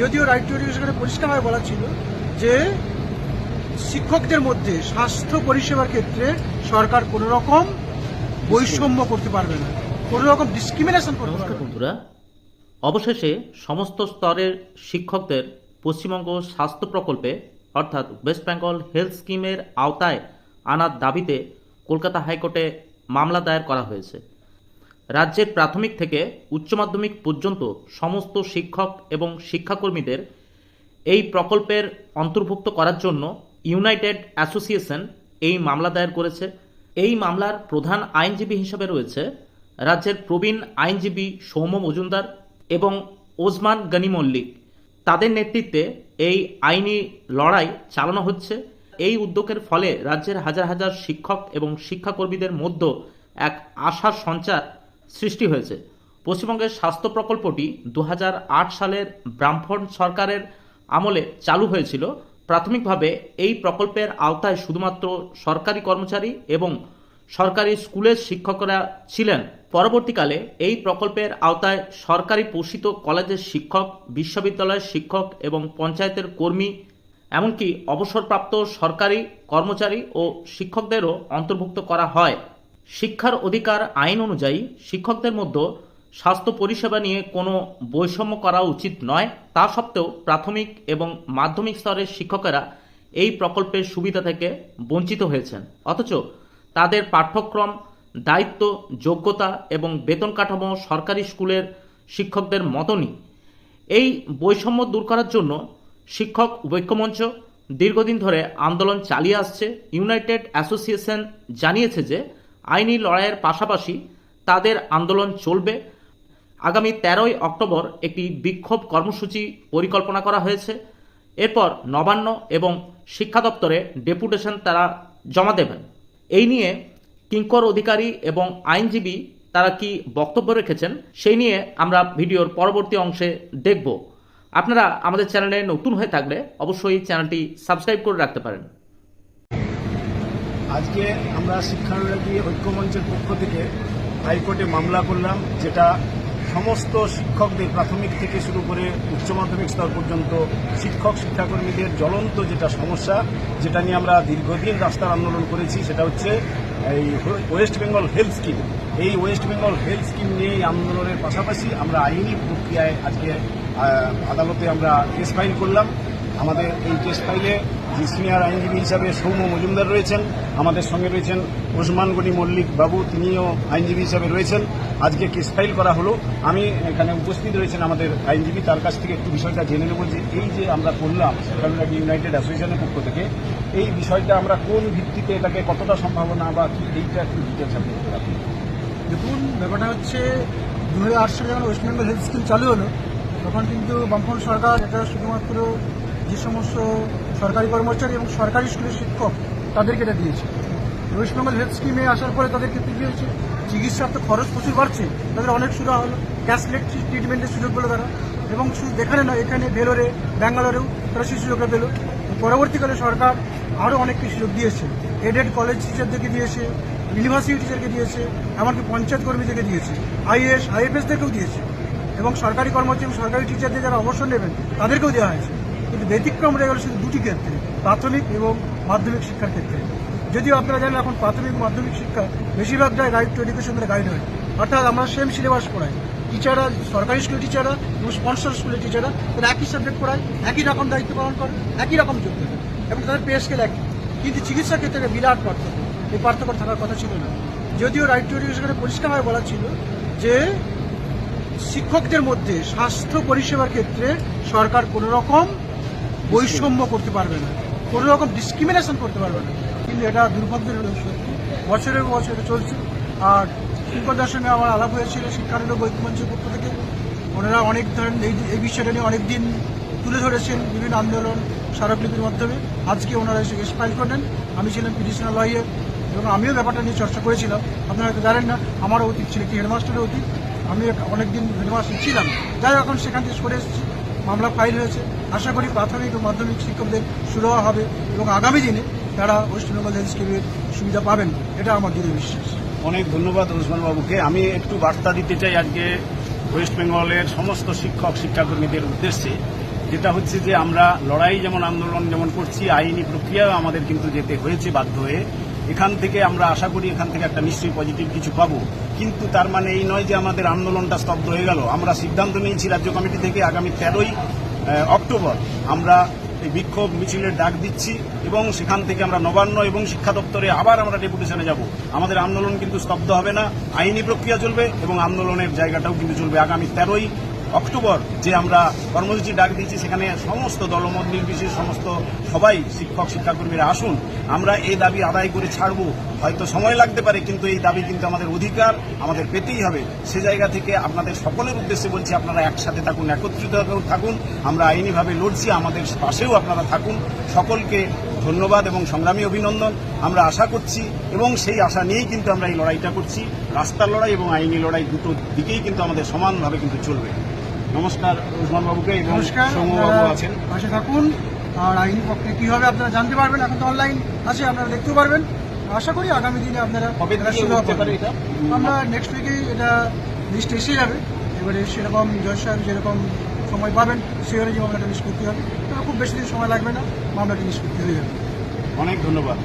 যদিও right two এডুকেশনে পরিষ্কারভাবে বলা ছিল যে শিক্ষকদের মধ্যে স্বাস্থ্য পরিষেবার ক্ষেত্রে সরকার কোনো রকম বৈষম্য করতে পারবে না। কোনো রকম ডিসক্রিমিনেশন করতে পারবে বন্ধুরা। অবশেষে সমস্ত স্তরের শিক্ষকদের পশ্চিমবঙ্গ স্বাস্থ্য প্রকল্পে অর্থাৎ ওয়েস্ট বেঙ্গল হেলথ স্কিমের আওতায় আনার দাবিতে কলকাতা হাইকোর্টে মামলা দায়ের করা হয়েছে। রাজ্যের প্রাথমিক থেকে উচ্চ মাধ্যমিক পর্যন্ত সমস্ত শিক্ষক এবং শিক্ষাকর্মীদের এই প্রকল্পের অন্তর্ভুক্ত করার জন্য ইউনাইটেড অ্যাসোসিয়েশন এই মামলা দায়ের করেছে। এই মামলার প্রধান আইনজীবী হিসেবে রয়েছে রাজ্যের প্রবীণ আইনজীবী সৌম্য মজুমদার এবং ওসমান গনি মল্লিক। তাদের নেতৃত্বে এই আইনি লড়াই চালানো হচ্ছে। এই উদ্যোগের ফলে রাজ্যের হাজার হাজার শিক্ষক এবং শিক্ষাকর্মীদের মধ্যে এক আশার সঞ্চার সৃষ্টি হয়েছে। পশ্চিমবঙ্গের স্বাস্থ্য প্রকল্পটি দু হাজার আট সালের ব্রাহ্মণ সরকারের আমলে চালু হয়েছিল। প্রাথমিকভাবে এই প্রকল্পের আওতায় শুধুমাত্র সরকারি কর্মচারী এবং সরকারি স্কুলের শিক্ষকরা ছিলেন। পরবর্তীকালে এই প্রকল্পের আওতায় সরকারি পোষিত কলেজের শিক্ষক, বিশ্ববিদ্যালয়ের শিক্ষক এবং পঞ্চায়েতের কর্মী, এমনকি অবসরপ্রাপ্ত সরকারি কর্মচারী ও শিক্ষকদেরও অন্তর্ভুক্ত করা হয়। শিক্ষার অধিকার আইন অনুযায়ী শিক্ষকদের মধ্যে স্বাস্থ্য পরিষেবা নিয়ে কোনো বৈষম্য করা উচিত নয়। তা সত্ত্বেও প্রাথমিক এবং মাধ্যমিক স্তরের শিক্ষকেরা এই প্রকল্পের সুবিধা থেকে বঞ্চিত হয়েছেন। অথচ তাদের পাঠ্যক্রম, দায়িত্ব, যোগ্যতা এবং বেতন কাঠামো সরকারি স্কুলের শিক্ষকদের মতনই। এই বৈষম্য দূর করার জন্য শিক্ষক ঐক্যমঞ্চ দীর্ঘদিন ধরে আন্দোলন চালিয়ে আসছে। ইউনাইটেড অ্যাসোসিয়েশন জানিয়েছে যে আইনি লড়াইয়ের পাশাপাশি তাদের আন্দোলন চলবে। আগামী তেরোই অক্টোবর একটি বিক্ষোভ কর্মসূচি পরিকল্পনা করা হয়েছে। এরপর নবান্ন এবং শিক্ষা দপ্তরে ডেপুটেশন তারা জমা দেবেন। এই নিয়ে কিঙ্কর অধিকারী এবং আইনজীবী তারা কি বক্তব্য রেখেছেন, সেই নিয়ে আমরা ভিডিওর পরবর্তী অংশে দেখব। আপনারা আমাদের চ্যানেলে নতুন হয়ে থাকলে অবশ্যই চ্যানেলটি সাবস্ক্রাইব করে রাখতে পারেন। আজকে আমরা শিক্ষানুরাগী ঐক্যমঞ্চের পক্ষ থেকে হাইকোর্টে মামলা করলাম, যেটা সমস্ত শিক্ষকদের প্রাথমিক থেকে শুরু করে উচ্চ মাধ্যমিক স্তর পর্যন্ত শিক্ষক, শিক্ষাকর্মীদের জ্বলন্ত যেটা সমস্যা, যেটা নিয়ে আমরা দীর্ঘদিন রাস্তার আন্দোলন করেছি, সেটা হচ্ছে এই ওয়েস্ট বেঙ্গল হেলথ স্কিম এই ওয়েস্ট বেঙ্গল হেলথ স্কিম নিয়ে এই আন্দোলনের পাশাপাশি আমরা আইনি প্রক্রিয়ায় আজকে আদালতে আমরা কেস ফাইল করলাম। আমাদের এই কেস ফাইলে যে সিনিয়র আইনজীবী হিসাবে সৌম্য মজুমদার রয়েছেন, আমাদের সঙ্গে রয়েছেন ওসমান গনি মল্লিক বাবু, তিনিও আইনজীবী হিসাবে রয়েছেন আজকে কেস ফাইল করা হলো আমি এখানে উপস্থিত রয়েছেন আমাদের আইনজীবী, তার কাছ থেকে একটু বিষয়টা জেনে নেব যে এই যে আমরা করলাম শিক্ষানুরাগী ইউনাইটেড অ্যাসোসিয়েশনের পক্ষ থেকে, এই বিষয়টা আমরা কোন ভিত্তিতে এটাকে কতটা সম্ভাবনা বা কি এইটা একটু ডিটেলস আপনি। দেখুন, ব্যাপারটা হচ্ছে দু হাজার আট সালে যখন ওয়েস্ট বেঙ্গল হেলথ স্কিম চালু হলো, তখন কিন্তু বামফ্রন্ট সরকার এটা শুধুমাত্র যে সমস্ত সরকারি কর্মচারী এবং সরকারি স্কুলের শিক্ষক তাদেরকে এটা দিয়েছে। ওয়েস্ট বেঙ্গল হেলথ স্কিমে আসার পরে তাদের ক্ষেত্রে কী হয়েছে চিকিৎসার তো খরচ প্রচুর বাড়ছে। তাদের অনেক সুবিধা হলো। ক্যাশলেস ট্রিটমেন্টের সুযোগ পেল তারা। এবং শুধু এখানে নয়, এখানে ভেলোরে, ব্যাঙ্গালোরেও তারা সেই সুযোগটা পেল। পরবর্তীকালে সরকার আরও অনেক কিছু সুযোগ দিয়েছে। এডেড কলেজ টিচারদেরকে দিয়েছে ইউনিভার্সিটি টিচারকে দিয়েছে, এমনকি পঞ্চায়েত কর্মীদেরকে দিয়েছে। আইএস আইএফএসদেরকেও দিয়েছে। এবং সরকারি কর্মচারী সরকারি টিচারদের যারা অবসর নেবেন, তাদেরকেও দেওয়া হয়েছে। কিন্তু ব্যতিক্রম রয়ে গেল শুধু দুটি ক্ষেত্রে, প্রাথমিক এবং মাধ্যমিক শিক্ষার ক্ষেত্রে। যদিও আপনারা জানেন এখন প্রাথমিক মাধ্যমিক শিক্ষা বেশিরভাগটাই গাইড টু এডুকেশনের গাইড হয়। অর্থাৎ আমরা সেম সিলেবাস পড়াই। টিচাররা সরকারি স্কুলের টিচাররা এবং স্পন্সর স্কুলের টিচাররা তারা একই সাবজেক্ট পড়ায়, একই রকম দায়িত্ব পালন করে, একই রকম যোগ্যতা এবং তাদের পে স্কেল একই। কিন্তু চিকিৎসা ক্ষেত্রে বিরাট পার্থক্য। এই পার্থক্য থাকার কথা ছিল না। যদিও রাইট টু এডুকেশনে পরিষ্কারভাবে বলা ছিল যে শিক্ষকদের মধ্যে স্বাস্থ্য পরিষেবার ক্ষেত্রে সরকার কোনো রকম বৈষম্য করতে পারবে না। কোনো রকম ডিসক্রিমিনেশন করতে পারবে না। কিন্তু এটা দুর্ভাগ্যের সত্যি বছরের এটা চলছে। আর শিক্ষকদের সঙ্গে আমার আলাপ হয়েছিল শিক্ষানুরোগ ঐক্যমঞ্চের পক্ষ থেকে। ওনারা অনেক ধরনের এই বিষয়টা নিয়ে অনেক দিন তুলে ধরেছেন বিভিন্ন আন্দোলন, স্মারকলিপির মাধ্যমে। আজকে ওনারা এসে কেস ফাইল করেন আমি ছিলাম পিটিশনাল লয়ার এবং আমিও ব্যাপারটা নিয়ে চর্চা করেছিলাম। আপনারা হয়তো জানেন না, আমারও অতীত ছিল একটি হেডমাস্টারের অতীত। আমি অনেকদিন হেডমাস্টার ছিলাম। যাই এখন সেখান থেকে সরে এসেছি। মামলা ফাইল হয়েছে। আশা করি প্রাথমিক ও মাধ্যমিক শিক্ষকদের সুরাহা হবে এবং আগামী দিনে তারা ওয়েস্টবেঙ্গল হেলথ স্কিমের সুবিধা পাবেন। এটা আমার দৃঢ় বিশ্বাস। অনেক ধন্যবাদ ওসমান বাবুকে আমি একটু বার্তা দিতে চাই আজকে ওয়েস্ট বেঙ্গলের সমস্ত শিক্ষক, শিক্ষাকর্মীদের উদ্দেশ্যে। যেটা হচ্ছে যে আমরা লড়াই যেমন আন্দোলন যেমন করছি, আইনি প্রক্রিয়াও আমাদের কিন্তু যেতে হয়েছে বাধ্য হয়ে। এখান থেকে আমরা আশা করি এখান থেকে একটা নিশ্চয়ই পজিটিভ কিছু পাবো। কিন্তু তার মানে এই নয় যে আমাদের আন্দোলনটা স্তব্ধ হয়ে গেল। আমরা সিদ্ধান্ত নিয়েছি রাজ্য কমিটি থেকে আগামী তেরোই অক্টোবর আমরা এই বিক্ষোভ মিছিলের ডাক দিচ্ছি এবং সেখান থেকে আমরা নবান্ন এবং শিক্ষা দপ্তরে আবার আমরা ডেপুটেশনে যাব। আমাদের আন্দোলন কিন্তু স্তব্ধ হবে না, আইনি প্রক্রিয়া চলবে এবং আন্দোলনের জায়গাটাও কিন্তু চলবে আগামী তেরোই অক্টোবর যে আমরা কর্মসূচি ডাক দিয়েছি, সেখানে সমস্ত দলমত নির্বিশেষে সমস্ত সবাই শিক্ষক, শিক্ষাকর্মীরা আসুন। আমরা এই দাবি আদায় করে ছাড়ব। হয়তো সময় লাগতে পারে, কিন্তু এই দাবি কিন্তু আমাদের অধিকার, আমাদের পেতেই হবে। সে জায়গা থেকে আপনাদের সকলের উদ্দেশ্যে বলছি, আপনারা একসাথে থাকুন, একত্রিত থাকুন। আমরা আইনিভাবে লড়ছি, আমাদের পাশেও আপনারা থাকুন। সকলকে ধন্যবাদ এবং সংগ্রামী অভিনন্দন। আমরা আশা করছি এবং সেই আশা নিয়েই কিন্তু আমরা এই লড়াইটা করছি। রাস্তার লড়াই এবং আইনি লড়াই দুটো দিকেই কিন্তু আমাদের সমানভাবে কিন্তু চলবে। নমস্কার উসমান বাবুকে এবং আপনারা আছেন। পাশে থাকুন। আর আইনি পক্ষে কি হবে আপনারা জানতে পারবেন এখন তো অনলাইন আছে আপনারা দেখতেও পারবেন। আশা করি আগামী দিনে আপনারা? আমরা নেক্সট উইকেই এটা লিস্ট এসে যাবে। এবারে সেরকম জজ সাহেব যেরকম সময় পাবেন সেই অনুযায়ী মামলাটা নিষ্পত্তি হবে। খুব বেশি দিন সময় লাগবে না মামলাটি নিষ্পত্তি হয়ে যাবে। অনেক ধন্যবাদ.